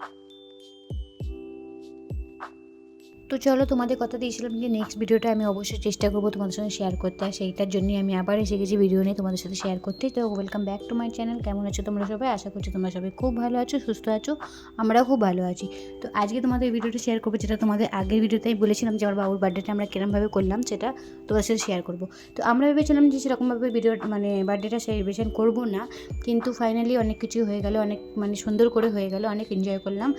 Thank you. তো চলো তোমাদের কথা দিয়েছিলাম যে নেক্সট ভিডিওটা আমি অবশ্যই চেষ্টা করব তোমাদের সঙ্গে শেয়ার করতে। আর সেইটার জন্যই আমি আবার এসে গেছি ভিডিও নিয়ে তোমাদের সাথে শেয়ার করতে। তো welcome back to my channel কেমন আছো তোমরা সবাই? আশা করছি তোমরা সবাই খুব ভালো আছো, সুস্থ আছো। আমরাও খুব ভালো আছি। তো আজকে তোমাদের ভিডিওটা শেয়ার করব যেটা তোমাদের আগের ভিডিওতেই বলেছিলাম যে আমার বাবুর বার্থডেটা আমরা কিরমভাবে করলাম সেটা তোমাদের সাথে শেয়ার করব। তো আমরা ভেবেছিলাম যে সেরকমভাবে ভিডিও মানে বার্থডেটা সেলিব্রেশন করব না। কিন্তু ফাইনালি অনেক কিছু হয়ে গেল, অনেক মানে সুন্দর করে হয়ে গেল, অনেক এনজয় করলাম।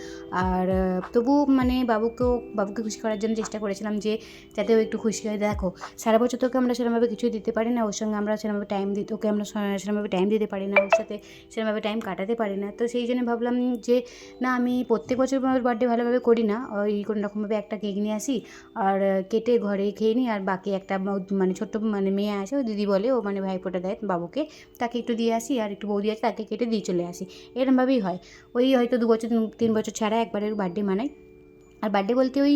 আর তবু মানে বাবুকেও, বাবুকে খুশি করার জন্য চেষ্টা করেছিলাম যে যাতে ও একটু খুশি হয়। দেখো, সারা বছর তোকে আমরা সেরকমভাবে কিছু দিতে পারি না, ওর সঙ্গে আমরা সেরকমভাবে টাইম দিতে, ওকে আমরা সেরকমভাবে টাইম দিতে পারি না, ওর সাথে সেরকমভাবে টাইম কাটাতে পারি না। তো সেই জন্য ভাবলাম যে, না, আমি প্রত্যেক বছর আমার বার্থডে ভালোভাবে করি না। ওই কোনো রকমভাবে একটা কেক নিয়ে আসি, আর কেটে ঘরে খেয়ে নিই, আর বাকি একটা মানে ছোট্ট মানে মেয়ে আছে ও দিদি বলে, ও মানে ভাইফোঁটা দেয় বাবুকে, তাকে একটু দিয়ে আসি, আর একটু বৌদি আছে তাকে কেটে দিয়ে চলে আসি। এরমভাবেই হয়। ওই হয়তো দু বছর, তিন- বছর ছাড়া একবারের বার্থডে মানাই আর বার্থডে বলতে ওই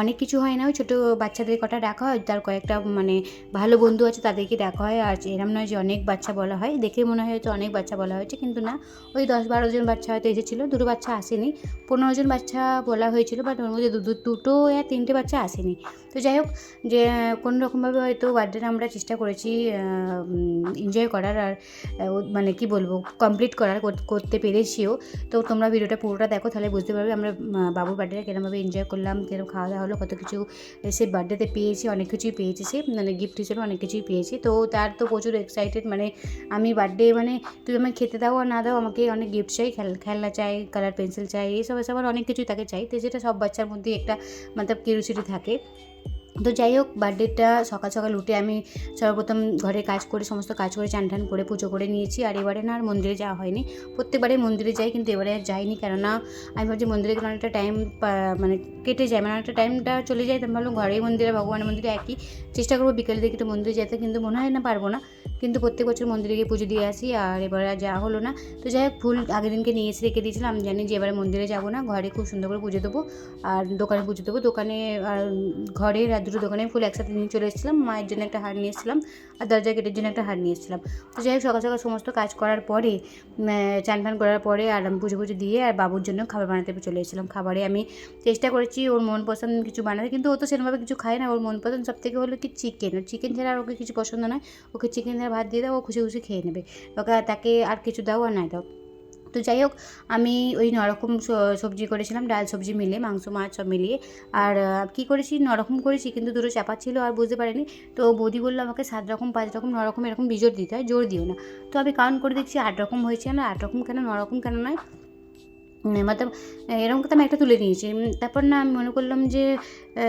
অনেক কিছু হয় না, ওই ছোটো বাচ্চাদের কটা ডাকা হয়, তার কয়েকটা মানে ভালো বন্ধু আছে তাদেরকে ডাকা হয়, আর এরম নয় যে অনেক বাচ্চা বলা হয়, দেখে মনে হয় হয়তো অনেক বাচ্চা বলা হয়েছে, কিন্তু না, ওই দশ বারো জন বাচ্চা হয়তো এসেছিল, দুটো বাচ্চা আসেনি, পনেরো জন বাচ্চা বলা হয়েছিল বাট ওর মধ্যে দুটো আর তিনটে বাচ্চা আসেনি। তো যাই হোক, যে, কোনো রকমভাবে হয়তো বার্থডেটা আমরা চেষ্টা করেছি এনজয় করার, আর মানে কি বলব কমপ্লিট করার করতে পেরেছিও। তো তোমরা ভিডিওটা পুরোটা দেখো, তাহলে বুঝতে পারবে আমরা বাবুর বার্থডেটা কিরমভাবে এনজয় করলাম। কীরকম খাওয়া দাওয়া হলো, কত কিছু সে বার্থডেতে পেয়েছি, অনেক কিছুই পেয়েছি সে মানে গিফট হিসেবে অনেক কিছুই পেয়েছি। তো তার তো প্রচুর এক্সাইটেড মানে আমি বার্থডে মানে তুমি আমাকে খেতে দাও আর না দাও, আমাকে অনেক গিফট চাই, খেল- খেলনা চাই কালার পেন্সিল চাই এইসব এসব অনেক কিছুই তাকে চাই। তো যেটা সব বাচ্চার মধ্যে একটা মানে কিউরিসিটি থাকে। তো যাই হোক, বার্থডেটা সকাল সকাল উঠে আমি সর্বপ্রথম ঘরে কাজ করে, সমস্ত কাজ করে, চান টান করে, পুজো করে নিয়েছি। আর এবারে না আর মন্দিরে যাওয়া হয়নি। প্রত্যেকবারে মন্দিরে যাই, কিন্তু এবারে আর যাইনি। কেননা আমি ভাবছি মন্দিরে গেলে অনেকটা টাইম মানে কেটে যায়। মানে অনেকটা টাইমটা চলে যায়, তো আমি ভাবলাম ঘরেই মন্দিরে, ভগবানের মন্দিরে একই। চেষ্টা করব বিকেলের দিকে একটু মন্দিরে যেতে, কিন্তু মনে হয় না পারব না। কিন্তু প্রত্যেক বছর মন্দিরে গিয়ে পুজো দিয়ে আসি, আর এবারে আর যাওয়া হলো না। তো যাই হোক, ফুল আগের দিনকে নিয়ে এসে রেখে দিয়েছিলাম। আমি জানি যে এবারে মন্দিরে যাব না, ঘরে খুব সুন্দর করে পুজো দেবো, আর দোকানে পুজো দেবো। দোকানে আর ঘরের আর দুটো দোকানে ফুল একসাথে নিয়ে চলে এসেছিলাম। মায়ের জন্য একটা হার নিয়ে এসেছিলাম, আর দরজা গেটের জন্য একটা হার নিয়ে এসেছিলাম। তো যাই হোক, সকাল সকাল সমস্ত কাজ করার পরে চান টান করার পরে, আর আমি পুজো পুজো দিয়ে, আর বাবুর জন্য খাবার বানাতে চলে এসেছিলাম। খাবারে আমি চেষ্টা করেছি ওর মন পছন্দ কিছু বানাতে, কিন্তু ও তো সেরকমভাবে কিছু খায় না। ওর মন পছন্দ সব থেকে হলো কি চিকেন চিকেন ছাড়া আর ওকে কিছু পছন্দ নয়। ওকে চিকেন ছাড়া ভাত দিয়ে দাও, ও খুশি খুশি খেয়ে নেবে। ওকে তাকে আর কিছু দাও আর নাই দাও। তো যাই হোক, আমি ওই নরকম সবজি করেছিলাম, ডাল, সবজি মিলে, মাংস, মাছ সব মিলিয়ে। আর কি করেছি? নরকম করেছি, কিন্তু দুটো চাপা ছিল আর বুঝতে পারিনি। তো বৌদি বলল আমাকে সাত রকম, পাঁচ রকম নরকম এরকম বিজোর দিতে হয়, জোর দিও না। তো আমি কাউন্ট করে দেখছি আট রকম হয়েছে না, আট রকম কেন নরকম কেন নয়। মতলব এরকম কথা আমি একটা তুলে নিয়েছি। তারপর না আমি মনে করলাম যে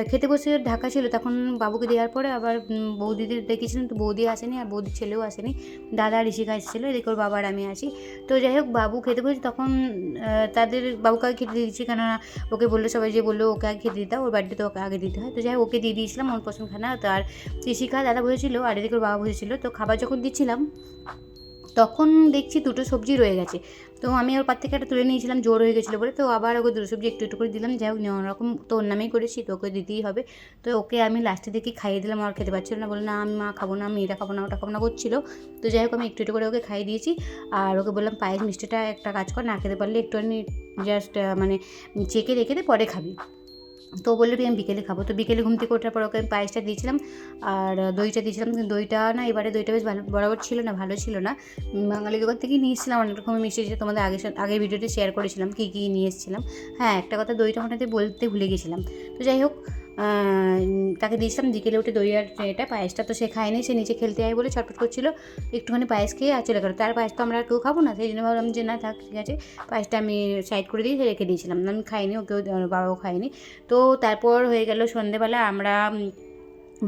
খেতে বসে ঢাকা ছিল, তখন বাবুকে দেওয়ার পরে আবার বৌদিদের ডেকেছিলাম তো বৌদি আসেনি আর বৌদির ছেলেও আসেনি। দাদা ঋষিকা এসেছিল, এদিকে ওর বাবার আমি আসি তো যাই হোক, বাবু খেতে বসে তখন তাদের বাবুকে আগে খেতে দিয়েছি, কেননা ওকে বলল, সবাই যে বলল, ওকে আগে খেতে দিতে ওর বাড়িতে তো ওকে আগে দিতে হয়। তো যাই হোক, ওকে দিয়ে দিয়েছিলাম ওর পছন্দ খানা তো আর ঋষিকা, দাদা বসেছিল, আর এদিকে ওর বাবা বসেছিল। তো খাবার যখন দিচ্ছিলাম, তখন দেখছি দুটো সবজি রয়ে গেছে। তো আমি ওর পার থেকে একটা তুলে নিয়েছিলাম, জোর হয়ে গেছিল বলে। তো আবার ওকে দুটো সবজি একটু একটু করে দিলাম, যাই হোক রকম তো ওর নামেই করেছি, তো ওকে দিতেই হবে। তো ওকে আমি লাস্টে দেখি খাইয়ে দিলাম আর খেতে পারছিল না বলে না, আমি মা খাব না আমি এটা খাব না, ওটা খাব না করছিল। তো যাই হোক আমি একটু একটু করে ওকে খাইয়ে দিয়েছি। আর ওকে বললাম, পায়েস মিষ্টিটা একটা কাজ কর, না খেতে পারলে একটুখানি জাস্ট মানে চেকে রেখে দে, পরে খাবি। তো বলল কি আমি বিকেলে খাব। তো বিকেলে ঘুম থেকে ওঠার পর ওকে আমি পায়েসটা দিয়েছিলাম আর দইটা দিয়েছিলাম। কিন্তু দইটা না, এবারে দইটা বেশ ভালো, বরাবর ছিল না, ভালো ছিল না। বাঙালি দোকান থেকেই নিয়েছিলাম, অনেক রকমের মিষ্টি যে তোমাদের আগে আগের ভিডিওতে শেয়ার করেছিলাম, কী কী নিয়ে এসেছিলাম। হ্যাঁ একটা কথা দইটা ওখানে বলতে ভুলে গেছিলাম। তো যাই হোক তাকে দিয়েছিলাম, বিকেলে উঠে দই আর এটা পায়েসটা তো সে খায়নি, সে নিচে খেলতে যায় বলে ছটফট করছিল। একটুখানি পায়েস খেয়ে আর চলে গেলো। তার পায়েস তো আমরা কেউ খাব না, সেই জন্য ভাবলাম যে না থাক, ঠিক আছে। পায়েসটা আমি সাইড করে দিয়ে রেখে দিয়েছিলাম। আমি খাইনি, ওকেও কেউ বাবাও খায়নি। তো তারপর হয়ে গেল সন্ধেবেলা আমরা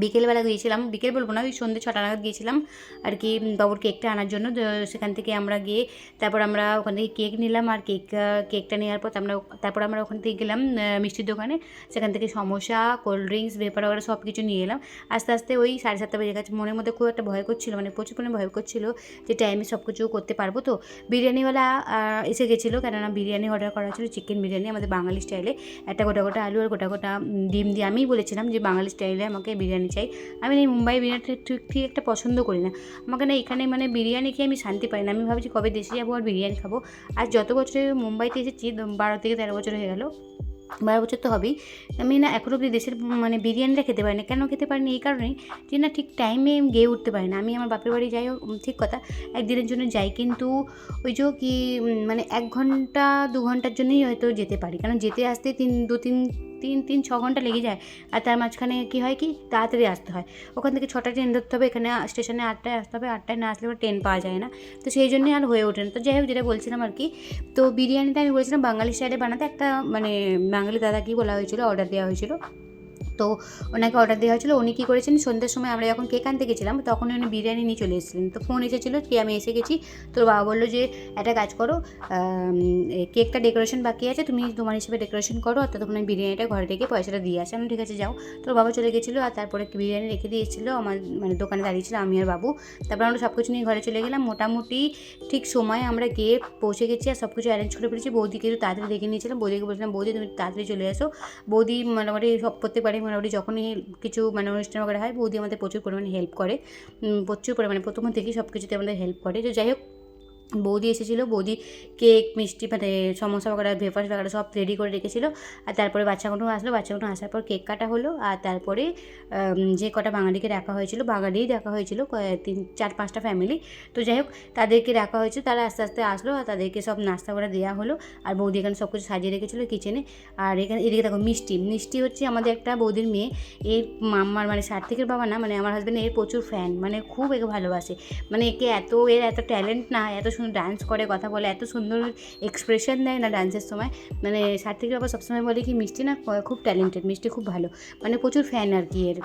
বিকেলবেলা গিয়েছিলাম, বিকেল বলব না, ওই সন্ধ্যে ছটা নাগাদ গিয়েছিলাম, আর কি বাবুর কেকটা আনার জন্য। সেখান থেকে আমরা গিয়ে, তারপর আমরা ওখান থেকে কেক নিলাম, আর কেক কেকটা নেওয়ার পর আমরা, তারপর আমরা ওখান থেকে গেলাম মিষ্টির দোকানে। সেখান থেকে সমোসা, কোল্ড ড্রিঙ্কস ভেপার ওগুলো সব কিছু নিয়ে এলাম। আস্তে আস্তে ওই সাড়ে সাতটা বেজে গেছে, মনের মধ্যে খুব একটা ভয় করছিল মানে প্রচুর পরিমাণে ভয় করছিল যে টাইমে সব কিছু করতে পারব তো। বিরিয়ানিওয়ালা এসে গেছিল, কেননা বিরিয়ানি অর্ডার করা ছিল চিকেন বিরিয়ানি, আমাদের বাঙালি স্টাইলে একটা গোটা গোটা আলু আর গোটা গোটা ডিম দিয়ে, আমিই বলেছিলাম যে বাঙালি স্টাইলে আমাকে বিরিয়ানি বিরিয়ানি চাই। আমি এই মুম্বাই বিরিয়ানিটা ঠিক ঠিক একটা পছন্দ করি না। আমাকে না এখানে মানে বিরিয়ানি খেয়ে আমি শান্তি পাই না। আমি ভাবছি কবে দেশে যাব আর বিরিয়ানি খাব। আর যত বছরে মুম্বাইতে এসেছি বারো থেকে তেরো বছর হয়ে গেল, বারো বছর তো হবেই। আমি না এখনও অবধি দেশের মানে বিরিয়ানিটা খেতে পারি না কেন খেতে পারি না এই কারণেই যে না ঠিক টাইমে গিয়ে উঠতে পারি না। আমি আমার বাপের বাড়ি যাই ঠিক কথা। একদিনের জন্য যাই, কিন্তু ওই যে কি মানে এক ঘণ্টা, দু ঘণ্টার জন্যই হয়তো যেতে পারি। কারণ যেতে আসতে তিন, দু, তিন তিন তিন, ছ ঘণ্টা লেগে যায়। আর তার মাঝখানে কী হয় কি? তাড়াতাড়ি আসতে হয়। ওখান থেকে ছটা ট্রেন ধরতে হবে, এখানে স্টেশনে আটটায় আসতে হবে, আটটায় না আসলে ট্রেন পাওয়া যায় না। তো সেই জন্যই আর হয়ে ওঠে না। তো যাই হোক, যেটা বলছিলাম আর কি, তো বিরিয়ানিটা আমি বলেছিলাম বাঙালি স্টাইলে বানাতে একটা মানে বাঙালি দাদা কি বলা হয়েছিল অর্ডার দেওয়া হয়েছিল। তো ওনাকে অর্ডার দেওয়া হয়েছিল। উনি কী করেছেন সন্ধ্যের সময় আমরা যখন কেক আনতে গেছিলাম তখন উনি বিরিয়ানি নিয়ে চলে এসেছিলেন। তো ফোন এসেছিল কি, আমি এসে গেছি। তোর বাবা বলল যে, একটা কাজ করো কেকটা ডেকোরেশন বাকি আছে, তুমি তোমার হিসেবে ডেকোরেশন করো, আর ততক্ষণ আমি বিরিয়ানিটা ঘরে থেকে পয়সাটা দিয়ে আসি। আমি ঠিক আছে, যাও। তোর বাবা চলে গেছিল, আর তারপরে বিরিয়ানি রেখে দিয়েছিলো। আমার মানে দোকানে দাঁড়িয়েছিল আমি আর বাবু। তারপর আমরা সব কিছু নিয়ে ঘরে চলে গেলাম। মোটামুটি ঠিক সময় আমরা গিয়ে পৌঁছে গেছি আর সব কিছু অ্যারেঞ্জ করে ফেলেছি। বৌদিকে একটু তাড়াতাড়ি দেখে নিয়েছিলাম। বৌদিকে বলছিলাম, বৌদি, তুমি তাড়াতাড়ি চলে আসো বৌদি মোটামুটি সব প্রত্যেকবারই মোটামুটি যখনই কিছু মানে অনুষ্ঠান বগেরা হয়, বৌদি আমাদের প্রচুর পরিমাণে হেল্প করে। প্রচুর পরিমাণে, প্রথম থেকেই সব কিছুতে আমাদের হেল্প করে। তো যাই হোক বৌদি এসেছিল, বৌদি কেক মিষ্টি মানে সমোসা বাগারা ভেফার্স বাগারা সব রেডি করে রেখেছিলো। আর তারপরে বাচ্চাগুলো আসলো, বাচ্চাগুলো আসার পর কেক কাটা হলো। আর তারপরে যে কটা বাঙালিকে রাখা হয়েছিল, বাঙালিই রাখা হয়েছিল তিন, চার, পাঁচটা ফ্যামিলি তো যাই হোক, তাদেরকে রাখা হয়েছে, তারা আস্তে আস্তে আসলো, আর তাদেরকে সব নাস্তা করে দেওয়া হলো। আর বৌদি এখানে সব কিছু সাজিয়ে রেখেছিলো কিচেনে আর এখানে, এদিকে দেখো মিষ্টি মিষ্টি হচ্ছে আমাদের একটা বৌদির মেয়ে। এর মাম্মার মানে সার্থিকের বাবা না মানে আমার হাজব্যান্ড এর প্রচুর ফ্যান মানে খুব একে ভালোবাসে। মানে একে এত, এর এত ট্যালেন্ট না, এত সুন্দর ডান্স করে, কথা বলে, এত সুন্দর এক্সপ্রেশন দেয় না ডান্সের সময়। মানে সার্থিকের বাবা সবসময় বলে কি, মিষ্টি না খুব ট্যালেন্টেড মিষ্টি খুব ভালো। মানে প্রচুর ফ্যান আর কি এর।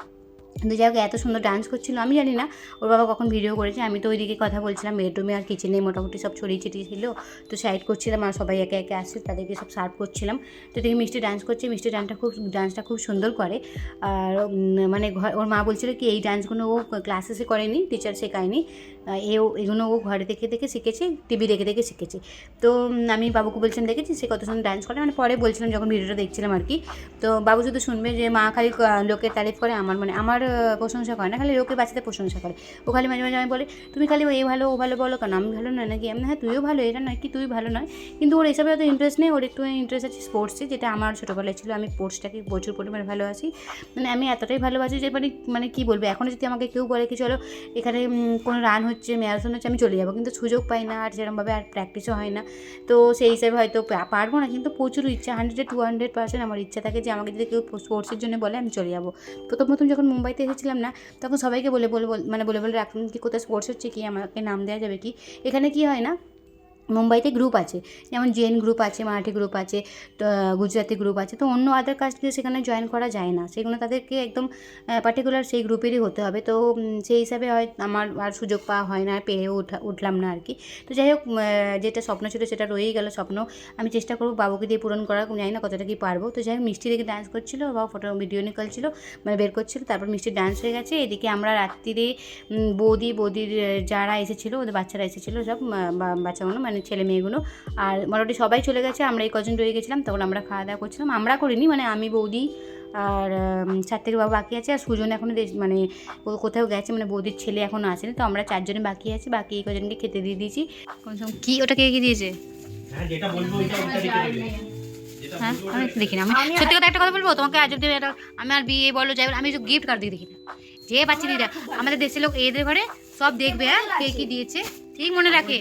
কিন্তু যাই হোক, এত সুন্দর ডান্স করছিল, আমি জানি না, ওর বাবা কখন ভিডিও করেছে, আমি তো ওইদিকে কথা বলছিলাম বেডরুমে আর কিচেনে মোটামুটি সব ছড়িয়ে ছিটিয়ে ছিল, তো সাইড করছিলাম, আর সবাই একে একে আসছে, তাদেরকে সব সার্ভ করছিলাম। তো দেখি মিষ্টি ডান্স করছে, মিষ্টি ডান্সটা খুব ডান্সটা খুব সুন্দর করে। আর মানে ওর মা বলছিল কি, এই ডান্সগুলো ও ক্লাসেসে করেনি টিচার শেখায়নি। এও এগুলো ও ঘরে দেখে দেখে শিখেছে টিভি দেখে দেখে শিখেছে। তো আমি বাবুকে বলছিলাম দেখেছি সে কত সুন্দর ডান্স করে? মানে পরে বলছিলাম যখন ভিডিওটা দেখছিলাম আর কি। তো বাবু শুধু শুনবে যে মা খালি লোকে তারিফ করে, আমার মানে আমার প্রশংসা করে না, খালি লোকের বাচ্চাদের প্রশংসা করে। ও খালি মাঝে মাঝে আমি বলে, তুমি খালি এ ভালো, ও ভালো বলো কেন? আমি ভালো নয় নাকি? আমি হ্যাঁ তুইও ভালো, এটা নয় কি তুই ভালো নয়? কিন্তু ওর এসবে অত ইন্টারেস্ট নেই, ওর একটু ইন্টারেস্ট আছে স্পোর্টসে যেটা আমার ছোটোবেলায় ছিল। আমি স্পোর্টসটাকে প্রচুর পরিমাণে ভালোবাসি। মানে আমি এতটাই ভালোবাসি যে মানে মানে কী বলব? এখন যদি আমাকে কেউ বলে কি, চলো, এখানে কোনো রান হচ্ছে ম্যারাথন হচ্ছে আমি চলে যাব। কিন্তু সুযোগ পাই না আর সেরকমভাবে আর প্র্যাকটিসও হয় না। তো সেই হিসাবে হয়তো পারব না কিন্তু প্রচুর ইচ্ছা হান্ড্রেডে টু হান্ড্রেড পার্সেন্ট আমার ইচ্ছা থাকে যে আমাকে যদি কেউ স্পোর্টসের জন্য বলে আমি চলে যাব। প্রথম প্রথম যখন মুম্বাইতে এসেছিলাম না, তখন সবাইকে বলে বলে মানে বলে বলে রাখলাম কি কোথায় স্পোর্টস হচ্ছে কি, আমাকে নাম দেওয়া যাবে কি? এখানে কি হয় না মুম্বাইতে গ্রুপ আছে। যেমন জেন গ্রুপ আছে মারাঠি গ্রুপ আছে তো, আহ, গ্রুপ আছে তো অন্য আদার কাস্টকে সেখানে জয়েন করা যায় না। সেগুলো তাদেরকে একদম পার্টিকুলার সেই গ্রুপেরই হতে হবে। তো সেই হিসাবে হয় আমার আর সুযোগ পাওয়া হয় না পেয়ে ওঠা উঠলাম না আর কি তো যাই হোক যেটা স্বপ্ন ছিল সেটা রয়েই গেল স্বপ্ন। আমি চেষ্টা করব বাবুকে দিয়ে পূরণ করার জানি না কতটা কি পারব। তো যাই হোক মিষ্টি দেখে ডান্স করছিল বা ফটো ভিডিও নিকলছিল মানে বের করছিল তারপর মিষ্টির ডান্স হয়ে গেছে। এদিকে আমরা রাত্রিরে বৌদি বৌদির যারা এসেছিল ওদের বাচ্চারা এসেছিল সব বাচ্চাগুলো মানে ছেলে মেয়েগুলো আর মোটামুটি সবাই চলে গেছে আমরা এই কজন রয়ে গেছিলাম তখন আমরা খাওয়া দাওয়া করছিলাম। আমরা করিনি মানে আমি বৌদি আর চার থেকে বাবা বাকি আছে আর সুজন এখনও দেশ মানে ও কোথাও গেছে মানে বৌদির ছেলে এখনও আসেনি তো আমরা চারজনে বাকি আছি বাকি এই কজনকে খেতে দিয়ে দিয়েছি। কোন কি ওটা কে কি দিয়েছে? হ্যাঁ হ্যাঁ বলব আমি দেখি না আমি সত্যি কথা একটা কথা বলব তোমাকে আজ অব্দি আমি আর বিয়ে বলো যাই আমি গিফট কার্ড দিয়ে দেখি না যে বাচ্চা দিদা আমাদের দেশের লোক এদের ঘরে সব দেখবে হ্যাঁ কে কি দিয়েছে। ঠিক মনে রাখে?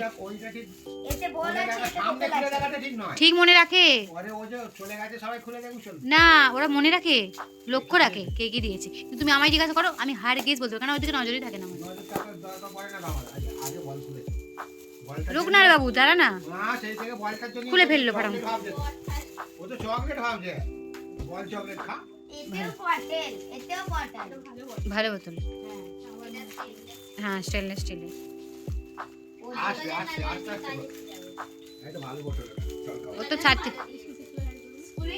ঠিক মনে রাখে? পরে ও যে চলে গেছে সবাই খুলে দেখুন শোন না ওরা মনে রাখে? লক্ষ্য রাখে কে কি দিয়েছে। কিন্তু তুমি আমায় জিজ্ঞাসা করো আমি হার গেস বলতে পারব, কারণ ওইদিকে নজরই থাকে না না বাবা দাঁড়া না। না সেই থেকে বলটার জন্য খুলে ফেলল ফাটাম। ও তো চকলেট ভাবছে। বল চকলেট খা। ভালো বোতল। হ্যাঁ স্টেনলেস স্টিলের ও তো ছাড়তে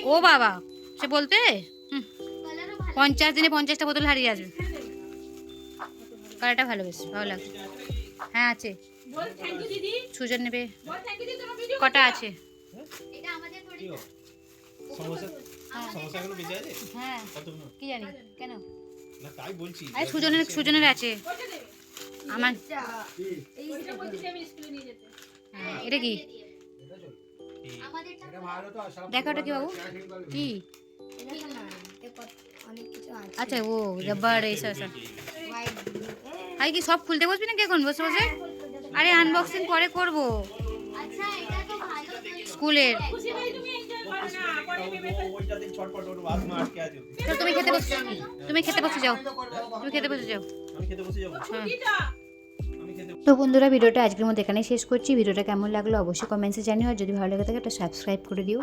ও বাবা সে বলতে? হুম, পঞ্চাশ দিনে পঞ্চাশটা বোতল হারিয়ে আসবে। কালারটা ভালো বেশ ভালো লাগছে। হ্যাঁ আছে। সুজন নেবে। কটা আছে? হ্যাঁ। কতগুলো? কি জানি কেন? না তাই বলছি। আরে সুজনের সুজনের আছে। আমার হ্যাঁ এটা কি? এটা চল। আমাদেরটা এটা ভালো তো আর সব দেখো ওটা কি বাবু? কি? এটা তো না এতে কত- অনেক কিছু আছে। আচ্ছা ও আরে কি সব খুলতে বসবি নাকি এখন? বসে বসে? আরে আনবক্সিং পরে করব। আচ্ছা তো স্কুলের। তুমি খেতে বসে তুমি খেতে বসে যাও। তুমি খেতে বসে যাও। আমি খেতে বসে হ্যাঁ। খেতে তো বন্ধুরা, ভিডিওটা আজকের মধ্যে এখানে শেষ করছি। ভিডিওটা কেমন লাগল অবশ্যই কমেন্টসে জানিও। আর যদি ভালো লাগে থাকে, একটা সাবস্ক্রাইব করে দিও।